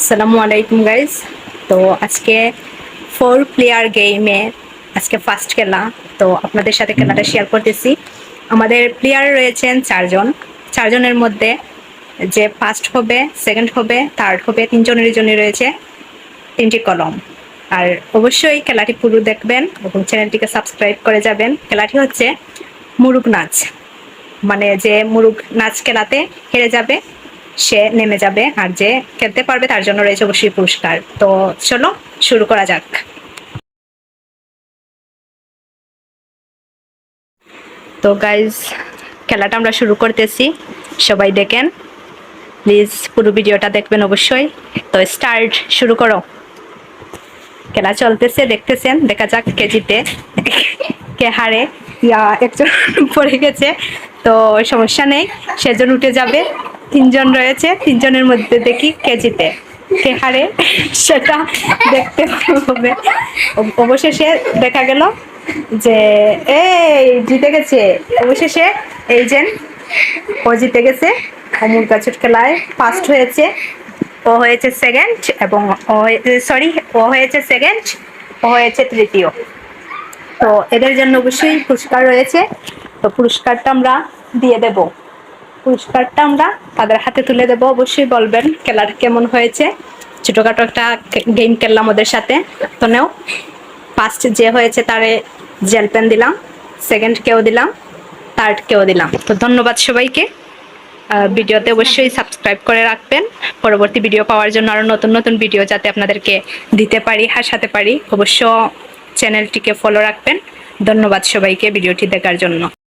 আসসালামু আলাইকুম গাইজ তো আজকে ফোর প্লেয়ার গেমে আজকে ফার্স্ট খেলা। তো আপনাদের সাথে খেলাটা শেয়ার করতেছি। আমাদের প্লেয়ার রয়েছেন চারজন। চারজনের মধ্যে যে ফার্স্ট হবে সেকেন্ড হবে থার্ড হবে তিনজনের জন্য রয়েছে তিনটি কলম। আর অবশ্যই খেলাটি পুরো দেখবেন এবং চ্যানেলটিকে সাবস্ক্রাইব করে যাবেন। খেলাটি হচ্ছে মুরুগ নাচ। মানে যে মুরুগ নাচ খেলাতে হেরে যাবে সে নেমে যাবে আর যে খেলতে পারবে তার জন্য রয়েছে অবশ্যই পুরস্কার। তো চলো, শুরু করা যাক। তো গাইজ খেলাটা আমরা শুরু করতেছি। সবাই দেখেন। প্লিজ পুরো ভিডিওটা দেখবেন অবশ্যই। তো স্টার্ট শুরু করো। খেলা চলতেছে, দেখতেছেন? দেখা যাক কেজিতে কে হারে। ইয়া, একজন পড়ে গেছে। তো সমস্যা নেই সেজন উঠে যাবে। তিনজন রয়েছে, তিনজনের মধ্যে দেখি কেজিতে কে হারে, সেটা দেখতে হবে। অবশেষে দেখা গেল যে, এই জিতে গেছে। অবশেষে এই যে ও জিতে গেছে। অমুল গাছের খেলায় ফার্স্ট হয়েছে। ও হয়েছে সেকেন্ড এবং ও সরি ও হয়েছে সেকেন্ড ও হয়েছে তৃতীয়। তো এদের জন্য অবশ্যই পুরস্কার রয়েছে। তো পুরস্কারটা আমরা দিয়ে দেব। পুরস্কারটা আমরা তাদের হাতে তুলে দেব। অবশ্যই বলবেন খেলাটা কেমন হয়েছে। ছোটোখাটো একটা গেম খেললাম ওদের সাথে। তো নেও ফার্স্ট যে হয়েছে তারে জেল পেন দিলাম সেকেন্ড কেও দিলাম থার্ড কেও দিলাম। তো ধন্যবাদ সবাইকে। ভিডিওতে অবশ্যই সাবস্ক্রাইব করে রাখবেন। পরবর্তী ভিডিও পাওয়ার জন্য আরও নতুন নতুন ভিডিও যাতে আপনাদেরকে দিতে পারি, হাসাতে পারি, অবশ্য চ্যানেলটিকে ফলো রাখবেন। ধন্যবাদ সবাইকে ভিডিওটি দেখার জন্য।